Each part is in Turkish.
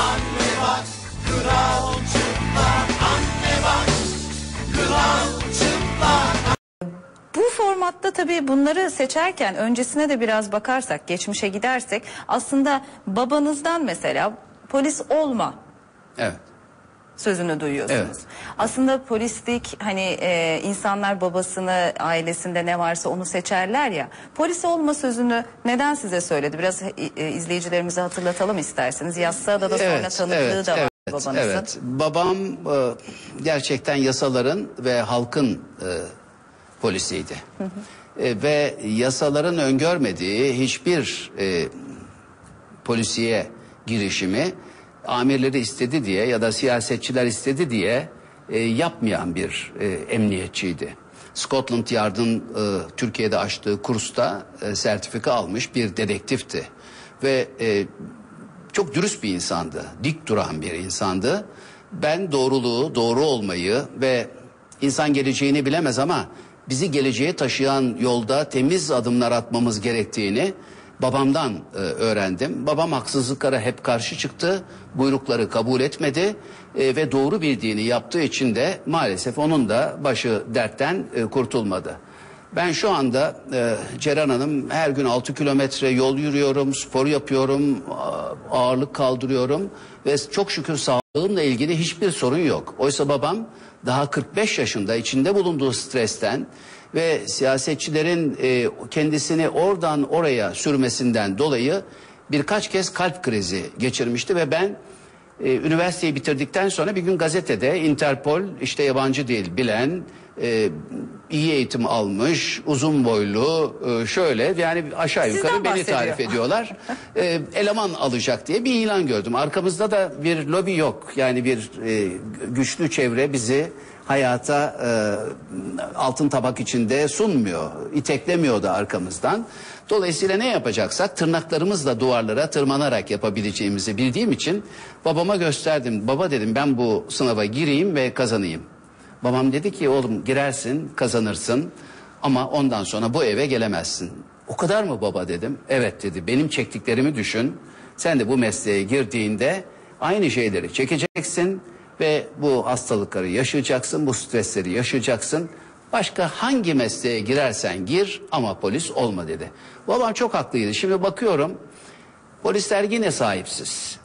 Anne bak kral çıplak Anne bak kral çıplak Bu formatta tabii bunları seçerken öncesine de biraz bakarsak, geçmişe gidersek aslında babanızdan mesela polis olma Evet. Sözünü duyuyorsunuz. Evet. Aslında polislik hani e, insanlar babasını ailesinde ne varsa onu seçerler ya. Polis olma sözünü neden size söyledi? Biraz e, e, izleyicilerimize hatırlatalım isterseniz. Yassıada da sonra tanıklığı da var babanızın. Evet. Babam e, gerçekten yasaların ve halkın e, polisiydi. E, ve yasaların öngörmediği hiçbir e, polisiye girişimi amirleri istedi diye ya da siyasetçiler istedi diye e, yapmayan bir e, emniyetçiydi. Scotland Yard'ın e, Türkiye'de açtığı kursta e, sertifika almış bir dedektifti. Ve e, çok dürüst bir insandı. Dik duran bir insandı. Ben doğruluğu, doğru olmayı ve insan geleceğini bilemez ama bizi geleceğe taşıyan yolda temiz adımlar atmamız gerektiğini babamdan e, öğrendim. Babam haksızlıklara hep karşı çıktı. Buyrukları kabul etmedi e, ve doğru bildiğini yaptığı için de maalesef onun da başı dertten e, kurtulmadı. Ben şu anda e, Ceren Hanım her gün 6 kilometre yol yürüyorum, spor yapıyorum, ağırlık kaldırıyorum ve çok şükür sağlığımla ilgili hiçbir sorun yok. Oysa babam daha 45 yaşında içinde bulunduğu stresten ve siyasetçilerin e, kendisini oradan oraya sürmesinden dolayı birkaç kez kalp krizi geçirmişti ve ben e, üniversiteyi bitirdikten sonra bir gün gazetede Interpol işte yabancı dil bilen e, iyi eğitim almış uzun boylu e, şöyle yani aşağı Sizden yukarı beni bahsediyor. tarif ediyorlar. E, eleman alacak diye bir ilan gördüm. Arkamızda da bir lobi yok. Yani bir e, güçlü çevre bizi hayata e, altın tabak içinde sunmuyor iteklemiyor da arkamızdan Dolayısıyla ne yapacaksak tırnaklarımızla duvarlara tırmanarak yapabileceğimizi bildiğim için babama gösterdim. Baba dedim ben bu sınava gireyim ve kazanayım. Babam dedi ki oğlum girersin kazanırsın ama ondan sonra bu eve gelemezsin. O kadar mı baba dedim. Evet dedi benim çektiklerimi düşün. Sen de bu mesleğe girdiğinde aynı şeyleri çekeceksin ve bu hastalıkları yaşayacaksın, bu stresleri yaşayacaksın. Başka hangi mesleğe girersen gir ama polis olma dedi. Babam çok haklıydı. Şimdi bakıyorum polisler yine sahipsiz.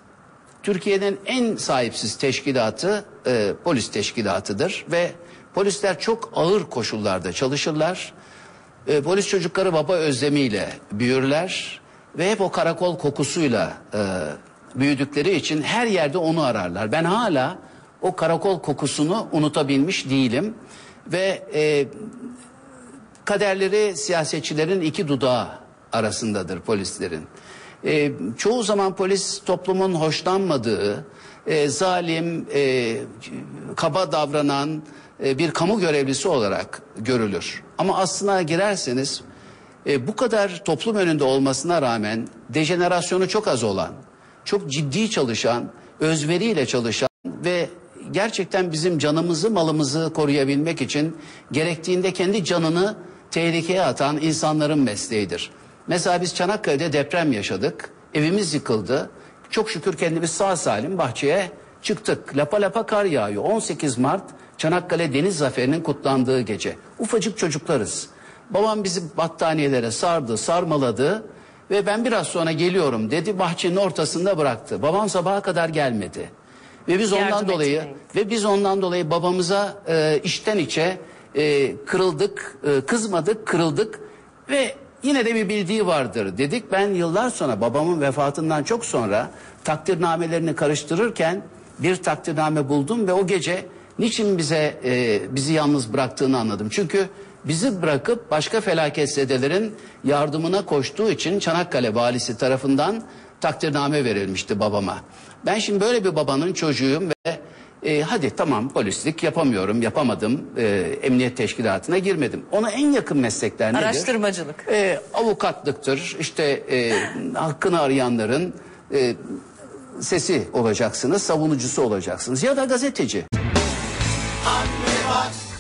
Türkiye'nin en sahipsiz teşkilatı e, polis teşkilatıdır ve polisler çok ağır koşullarda çalışırlar. E, polis çocukları baba özlemiyle büyürler ve hep o karakol kokusuyla e, büyüdükleri için her yerde onu ararlar. Ben hala o karakol kokusunu unutabilmiş değilim ve e, kaderleri siyasetçilerin iki dudağı arasındadır polislerin. E, çoğu zaman polis toplumun hoşlanmadığı, e, zalim, e, kaba davranan e, bir kamu görevlisi olarak görülür. Ama aslına girerseniz e, bu kadar toplum önünde olmasına rağmen dejenerasyonu çok az olan, çok ciddi çalışan, özveriyle çalışan ve gerçekten bizim canımızı malımızı koruyabilmek için gerektiğinde kendi canını tehlikeye atan insanların mesleğidir. Mesela biz Çanakkale'de deprem yaşadık. Evimiz yıkıldı. Çok şükür kendimiz sağ salim bahçeye çıktık. Lapa lapa kar yağıyor. 18 Mart Çanakkale Deniz Zaferi'nin kutlandığı gece. Ufacık çocuklarız. Babam bizi battaniyelere sardı, sarmaladı ve ben biraz sonra geliyorum dedi. Bahçenin ortasında bıraktı. Babam sabaha kadar gelmedi. Ve biz ondan Yardım dolayı etmeye ve biz ondan dolayı babamıza e, içten içe e, kırıldık, e, kızmadık, kırıldık ve yine de bir bildiği vardır dedik. Ben yıllar sonra babamın vefatından çok sonra takdirnamelerini karıştırırken bir takdirname buldum ve o gece niçin bize e, bizi yalnız bıraktığını anladım. Çünkü bizi bırakıp başka felaketsedilerin yardımına koştuğu için Çanakkale valisi tarafından takdirname verilmişti babama. Ben şimdi böyle bir babanın çocuğuyum ve e, hadi tamam polislik yapamıyorum, yapamadım, e, emniyet teşkilatına girmedim. Ona en yakın meslekler nedir? Araştırmacılık. E, avukatlıktır, işte e, hakkını arayanların e, sesi olacaksınız, savunucusu olacaksınız ya da gazeteci. Anne